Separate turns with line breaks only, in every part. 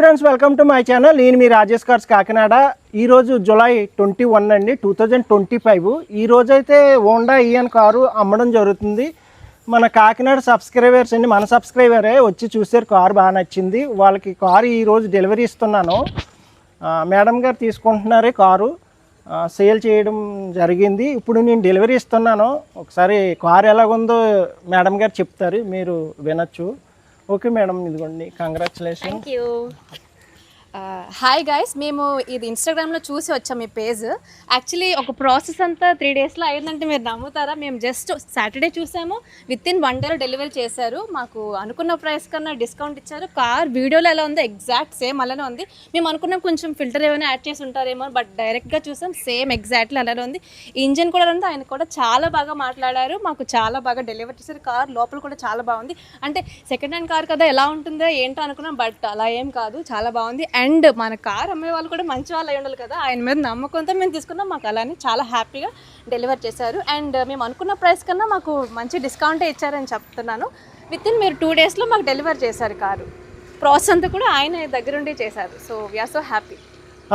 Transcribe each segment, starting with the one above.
Friends welcome to my channel. నేను మీ Rajesh cars Kakinada. ఈరోజు జూలై ట్వంటీ వన్ అండి టూ థౌజండ్ ట్వంటీ ఫైవ్. ఈ రోజు అయితే హోండా ఈఎన్ కారు అమ్మడం జరుగుతుంది. మన కాకినాడ సబ్స్క్రైబర్స్ అండి మన సబ్స్క్రైబరే వచ్చి చూసారు కారు బాగా నచ్చింది. వాళ్ళకి కారు ఈరోజు డెలివరీ ఇస్తున్నాను. మేడం గారు తీసుకుంటున్నారే కారు. సేల్ చేయడం జరిగింది. ఇప్పుడు నేను డెలివరీ ఇస్తున్నాను. ఒకసారి కారు ఎలాగుందో మేడం గారు చెప్తారు మీరు వినొచ్చు. ఓకే మేడం ఇదిగోండి. Congratulation
thank you hi guys మేము ఇది ఇన్స్టాగ్రామ్లో చూసి వచ్చాం మీ పేజ్. యాక్చువల్లీ ఒక ప్రాసెస్ అంతా త్రీ డేస్లో అయిందంటే మీరు నమ్ముతారా? మేము జస్ట్ సాటర్డే చూసాము. విత్ ఇన్ వన్ డేలో డెలివరీ చేశారు. మాకు అనుకున్న ప్రైస్ కన్నా డిస్కౌంట్ ఇచ్చారు. కార్ వీడియోలో ఎలా ఉందో ఎగ్జాక్ట్ సేమ్ అలానే ఉంది. మేము అనుకున్నాం కొంచెం ఫిల్టర్ ఏమైనా యాడ్ చేసి ఉంటారేమో బట్ డైరెక్ట్గా చూసాం సేమ్ ఎగ్జాక్ట్లీ అలానే ఉంది. ఇంజిన్ కూడా ఉంది ఆయన కూడా చాలా బాగా మాట్లాడారు. మాకు చాలా బాగా డెలివరీ చేశారు. కార్ లోపల కూడా చాలా బాగుంది. అంటే సెకండ్ హ్యాండ్ కార్ కదా ఎలా ఉంటుందో ఏంటో అనుకున్నాం బట్ అలా ఏం కాదు. చాలా బాగుంది. అండ్ మన కార్ అమ్మే వాళ్ళు కూడా మంచి వాళ్ళు అయి ఉండాలి కదా. ఆయన మీద నమ్మకంతో మేము తీసుకున్నాం. మాకు అలానే చాలా హ్యాపీగా డెలివర్ చేశారు. అండ్ మేము అనుకున్న ప్రైస్ కన్నా మాకు మంచి డిస్కౌంటే ఇచ్చారని చెప్తున్నాను. విత్ ఇన్ మీరు టూ డేస్లో మాకు డెలివర్ చేశారు కారు. ప్రాసెస్ అంతా కూడా ఆయన దగ్గరుండి చేశారు. సో వీఆర్ సో హ్యాపీ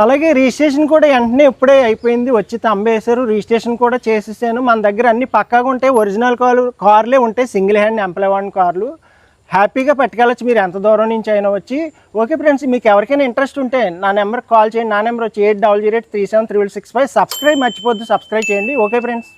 అలాగే రిజిస్ట్రేషన్ కూడా వెంటనే ఇప్పుడే అయిపోయింది. వచ్చి తంబేశారు రిజిస్ట్రేషన్ కూడా చేసేసాను. మన దగ్గర అన్ని పక్కాగా ఉంటాయి. ఒరిజినల్ కార్లు కార్లే ఉంటాయి. సింగిల్ హ్యాండ్ ఎంప్లాయ్ వన్ కార్లు. హ్యాపీగా పట్టుకెళ్ళచ్చు. మీరు ఎంత దూరం నుంచి అయినా వచ్చి ఓకే ఫ్రెండ్స్ మీకు ఎవరికైనా ఇంట్రెస్ట్ ఉంటే నా నెంబర్కి కాల్ చేయండి. నా నెంబర్ వచ్చి eight double zero eight three seven triple six five subscribe మర్చిపోద్దు. సబ్స్క్రైబ్ చేయండి. Okay friends.